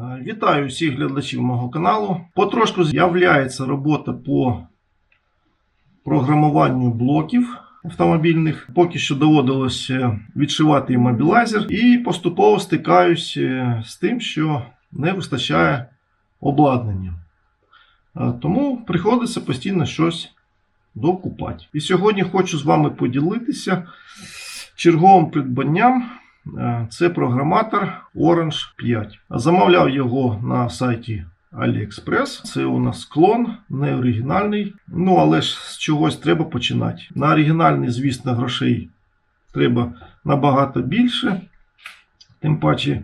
Е, Вітаю всіх глядачів мого каналу. Потрошку з'являється робота по програмуванню блоків автомобільних. Поки що доводилося відшивати мобілайзер і поступово стикаюсь з тим, що не вистачає обладнання. Е, Тому приходиться постійно щось докупати. І сьогодні хочу з вами поділитися черговим придбанням. Е, Це програматор Orange 5. Замовляв його на сайті AliExpress. Це у нас клон, не оригінальний. Ну, але ж з чогось треба починати. На оригінальний, звісно, грошей треба набагато більше. Тим паче,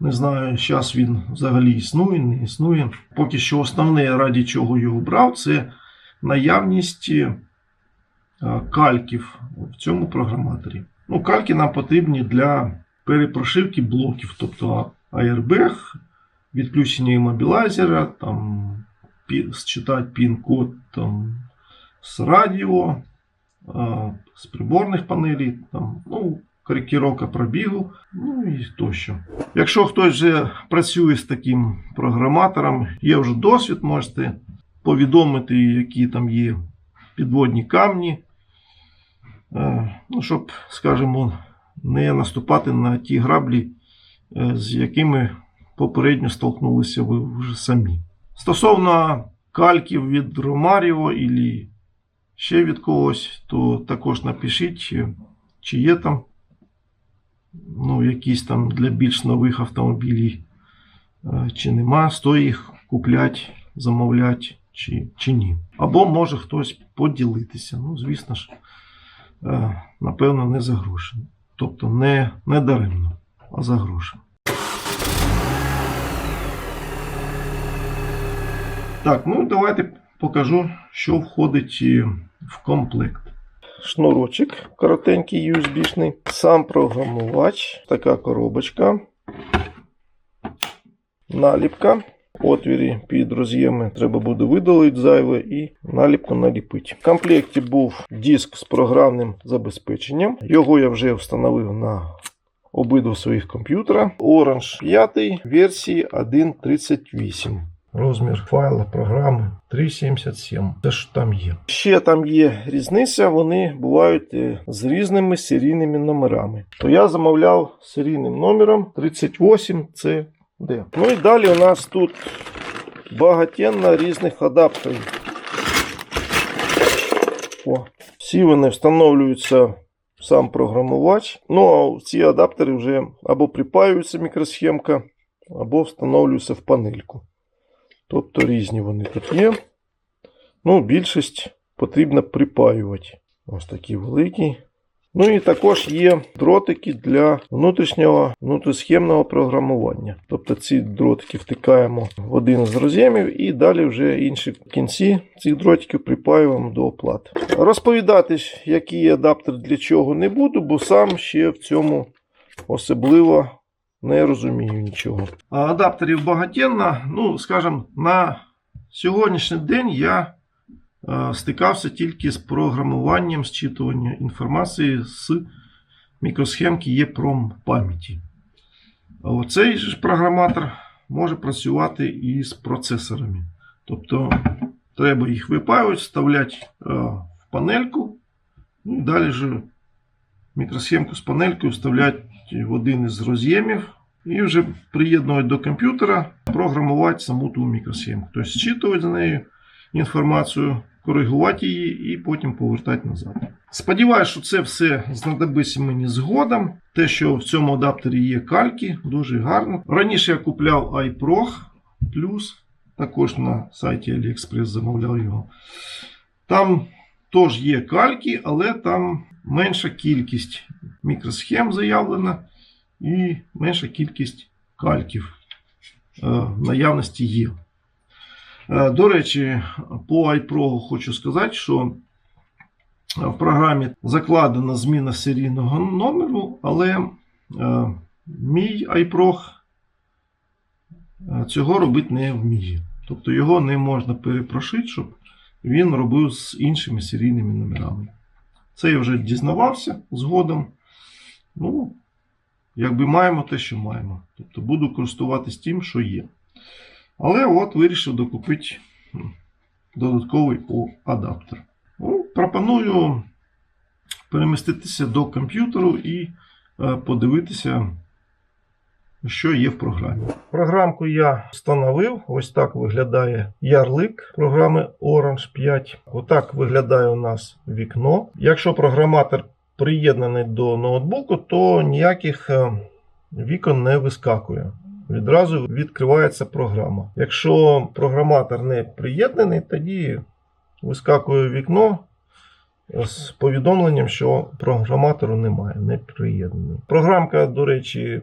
не знаю, зараз він взагалі існує, не існує. Поки що основне, раді чого його брав, це наявність е, кальків в цьому програматорі. Ну, кальки нам потрібні для перепрошивки блоків, тобто Airbag, відключення іммобілайзера, там, считати пін-код там, з радіо, з приборних панелей, там, ну, коректировка пробігу, ну і тощо. Якщо хтось вже працює з таким програматором, є вже досвід, можете повідомити, які там є підводні камні. Е, ну, щоб, скажімо, не наступати на ті граблі, е, з якими попередньо столкнулися ви вже самі. Стосовно кальків від Ромаріо і ще від когось, то також напишіть, е, чи є там ну, якісь там для більш нових автомобілів, е, чи нема, стоїть їх купляти, замовляти, чи, чи ні. Або може хтось поділитися. Ну, звісно ж, е, напевно, не за гроші. Тобто не, не даремно, а за гроші. Так, ну давайте покажу, що входить е, в комплект. Шнурочок коротенький USB-шний, сам програмувач, така коробочка, наліпка. Отвірі під роз'єми треба буде видалити зайве і наліпку наліпити. В комплекті був диск з програмним забезпеченням. Його я вже встановив на обидва своїх комп'ютера. Orange 5 версії 1.38. Розмір файла програми 3.77. Це ж там є. Ще там є різниця, вони бувають е, з різними серійними номерами. То я замовляв серійним номером 38 це де. Ну і далі у нас тут багатенна різних адаптерів. О, всі вони встановлюються сам програмувач. Ну, а ці адаптери вже або припаюється мікросхемка, або встановлюються в панельку. Тобто різні вони тут є. Ну, більшість потрібно припаювати. Ось такі великі. Ну і також є дротики для внутрішнього внутрісхемного програмування. Тобто ці дротики втикаємо в один з роз'ємів і далі вже інші кінці цих дротиків припаюємо до оплати. Розповідати, який адаптер для чого не буду, бо сам ще в цьому особливо не розумію нічого. Адаптерів багатенно, ну, скажімо, на сьогоднішній день я стикався тільки з програмуванням зчитування інформації з мікросхемки EEPROM пам'яті. Цей ж програматор може працювати і з процесорами. Тобто треба їх випаювати, вставляти е, в панельку, ну, і далі ж мікросхемку з панелькою вставляти в один із роз'ємів і вже приєднувати до комп'ютера, програмувати саму ту мікросхемку. Тобто зчитувати з нею інформацію, коригувати її і потім повертати назад. Сподіваюсь, що це все знадобиться мені згодом. Те, що в цьому адаптері є кальки, дуже гарно. Раніше я купляв iPro Plus, також на сайті AliExpress замовляв його. Там теж є кальки, але там менша кількість мікросхем заявлена і менша кількість кальків е, в наявності є. Е, До речі, по iPro хочу сказати, що в програмі закладена зміна серійного номеру, але е, мій iPro е, цього робити не вміє. Тобто його не можна перепрошити, щоб він робив з іншими серійними номерами. Це я вже дізнавався згодом. Ну, якби маємо те, що маємо. Тобто буду користуватись тим, що є. Але от вирішив докупити додатковий адаптер. Ну, пропоную переміститися до комп'ютеру і е, подивитися, що є в програмі. Програмку я встановив. Ось так виглядає ярлик програми Orange 5. Отак виглядає у нас вікно. Якщо програматор приєднаний до ноутбуку, то ніяких е, вікон не вискакує. Відразу відкривається програма. Якщо програматор не приєднаний, тоді вискакує вікно з повідомленням, що програматору немає, не приєднаний. Програмка, до речі,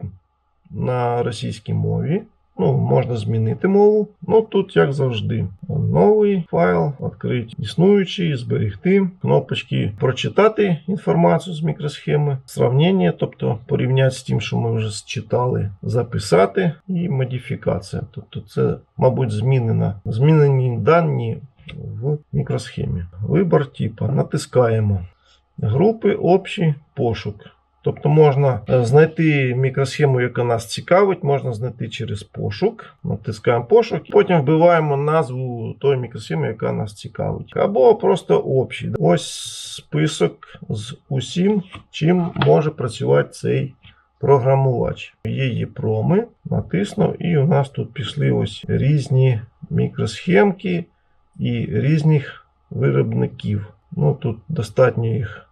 на російській мові. Ну, можна змінити мову. Ну тут, як завжди, новий файл, відкрити існуючий, зберегти. Кнопочки прочитати інформацію з мікросхеми, сравнення, тобто порівняти з тим, що ми вже читали, записати і модифікація. Тобто, це, мабуть, змінена, змінені дані в мікросхемі. Вибор типу. Натискаємо. Групи, общий пошук. Тобто можна е, знайти мікросхему, яка нас цікавить, можна знайти через пошук. Натискаємо пошук, потім вбиваємо назву тої мікросхеми, яка нас цікавить. Або просто общий. Ось список з усім, чим може працювати цей програмувач. Є єпроми, натиснув, і у нас тут пішли ось різні мікросхемки і різних виробників. Ну тут достатньо їх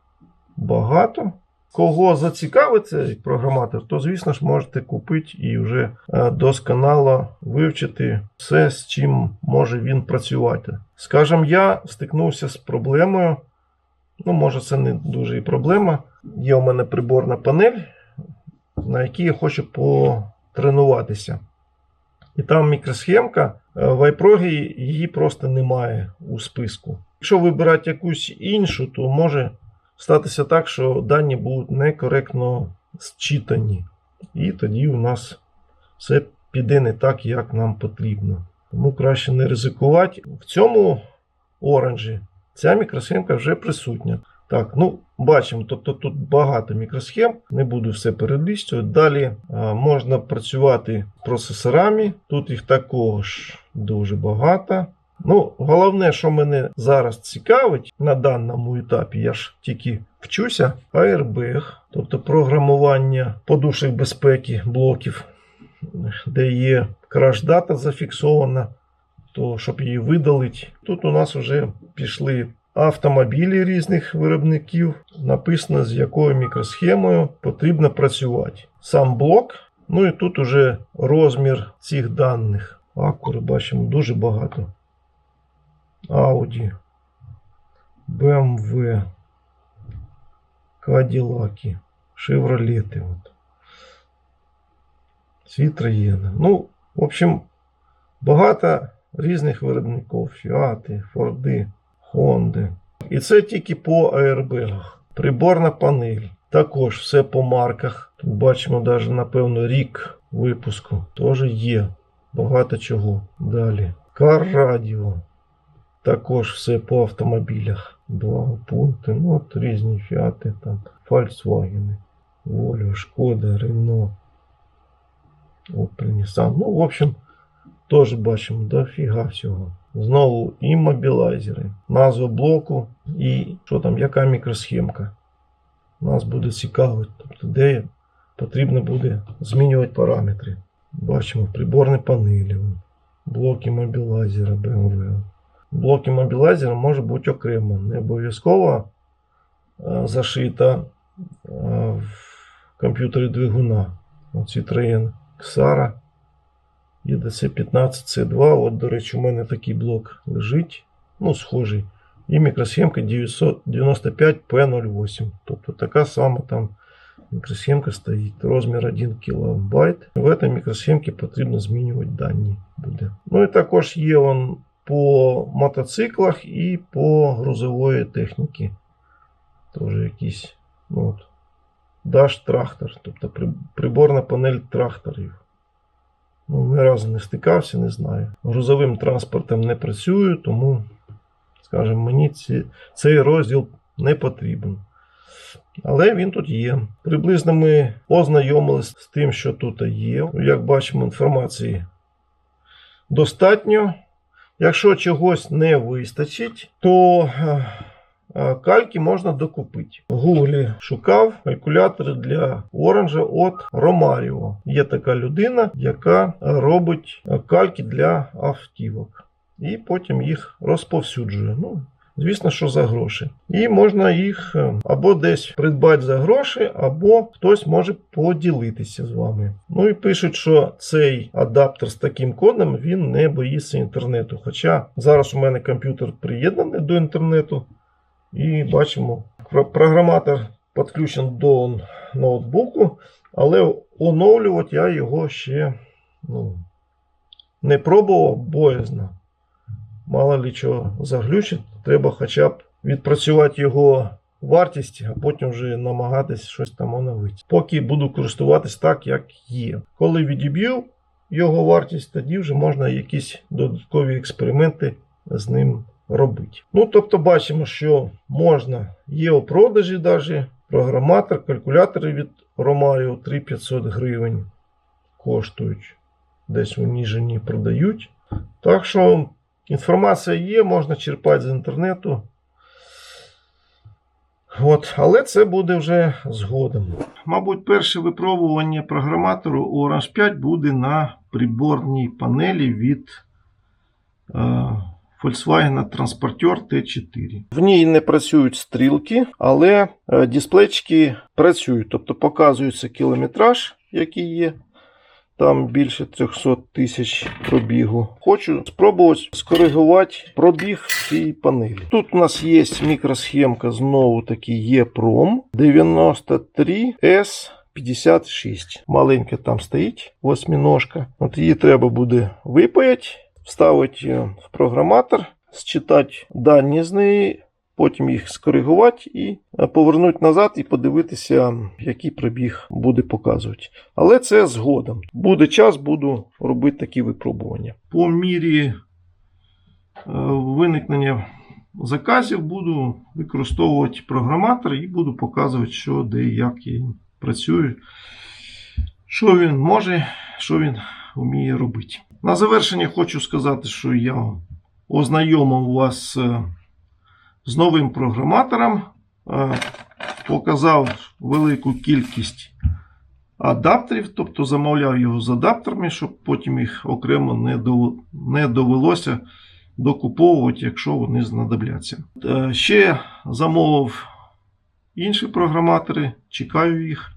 багато. Кого зацікавить цей програматор, то, звісно ж, можете купити і вже е, досконало вивчити все, з чим може він працювати. Скажем, я стикнувся з проблемою. Ну, може, це не дуже і проблема. Є у мене приборна панель, на якій я хочу потренуватися. І там мікросхемка, е, в iProg її просто немає у списку. Якщо вибирати якусь іншу, то може статися так, що дані будуть некоректно зчитані. І тоді у нас все піде не так, як нам потрібно. Тому краще не ризикувати. В цьому оранжі ця мікросхемка вже присутня. Так, ну бачимо, тобто тут багато мікросхем, не буду все перелістувати. Далі а, можна працювати з процесорами. Тут їх також дуже багато. Ну, головне, що мене зараз цікавить на даному етапі, я ж тільки вчуся, Airbag, тобто програмування подушок безпеки блоків, де є краш-дата зафіксована, то щоб її видалити. Тут у нас вже пішли автомобілі різних виробників. Написано, з якою мікросхемою потрібно працювати. Сам блок, ну і тут уже розмір цих даних. Акури бачимо дуже багато. Audi, BMW, Каділаки, Шевролети. От. Citroen. Ну, в общем, багато різних виробників. Фіати, Форди, Хонди. І це тільки по аербегах. Приборна панель. Також все по марках. Тут бачимо навіть, напевно, рік випуску. Теж є. Багато чого. Далі. Кар радіо. Також все по автомобілях. Два пункти. Ну, от різні фіати, там, Volkswagen, Volvo, Шкода, Renault, Opel, Nissan. Ну, в общем, теж бачимо дофіга всього. Знову і мобілайзери, назва блоку і що там, яка мікросхемка. Нас буде цікавити, тобто де потрібно буде змінювати параметри. Бачимо приборні панелі, блоки мобілайзера BMW. Блоки мобілайзера може бути окремо. Не обов'язково е, зашита е, в комп'ютері двигуна. Citroen Xara EDC 15 c 2 От, до речі, у мене такий блок лежить. Ну, схожий. І мікросхемка 995P08. Тобто така сама там мікросхемка стоїть. Розмір 1 кБ. В цій мікросхемці потрібно змінювати дані. буде. Ну і також є он по мотоциклах і по грузової техніки. Тоже якісь ну, от, Dash трактор, тобто приборна панель тракторів. Ну, Ні разу не стикався, не знаю. Грузовим транспортом не працюю, тому, скажімо, мені ці, цей розділ не потрібен. Але він тут є. Приблизно ми ознайомилися з тим, що тут є. Як бачимо, інформації достатньо. Якщо чогось не вистачить, то е, е, кальки можна докупити. В Гуглі шукав калькулятори для оранжа від Ромаріо. Є така людина, яка робить е, кальки для автівок. І потім їх розповсюджує. Ну, Звісно, що за гроші. І можна їх е, або десь придбати за гроші, або хтось може поділитися з вами. Ну і пишуть, що цей адаптер з таким кодом він не боїться інтернету. Хоча зараз у мене комп'ютер приєднаний до інтернету. І бачимо, програматор підключений до ноутбуку, але оновлювати я його ще ну, не пробував боязно мало ли чого заглючить, треба хоча б відпрацювати його вартість, а потім вже намагатись щось там оновити. Поки буду користуватись так, як є. Коли відіб'ю його вартість, тоді вже можна якісь додаткові експерименти з ним робити. Ну, тобто бачимо, що можна, є у продажі навіть програматор, калькулятори від Romario 3500 гривень коштують. Десь в Ніжині продають. Так що Інформація є, можна черпати з інтернету. От, але це буде вже згодом. Мабуть, перше випробування програматору Orange 5 буде на приборній панелі від е, Volkswagen Transporter T4. В ній не працюють стрілки, але е, дисплейчики працюють, тобто показується кілометраж, який є. Там більше 300 тисяч пробігу. Хочу спробувати скоригувати пробіг цієї панелі. Тут у нас є мікросхемка, знову таки EPROM 93S56. Маленька там стоїть восьминожка. От її треба буде випаяти, вставити в програматор, считати дані з неї. Потім їх скоригувати і е, повернути назад і подивитися, який пробіг буде показувати. Але це згодом. Буде час, буду робити такі випробування. По мірі е, виникнення заказів буду використовувати програматор і буду показувати, що де і як він працює, що він може, що він вміє робити. На завершення хочу сказати, що я ознайомив вас. З новим програматором, е, показав велику кількість адаптерів, тобто замовляв його з адаптерами, щоб потім їх окремо не довелося докуповувати, якщо вони знадобляться. Е, Ще замовив інші програматори, чекаю їх.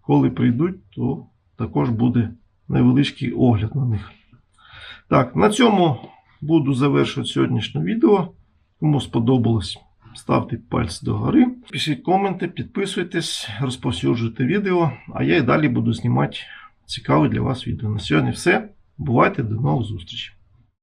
Коли прийдуть, то також буде невеличкий огляд на них. Так, на цьому буду завершувати сьогоднішнє відео. Кому сподобалось, ставте пальці догори, пишіть коменти, підписуйтесь, розповсюджуйте відео, а я і далі буду знімати цікаві для вас відео. На сьогодні все. Бувайте, до нових зустрічей!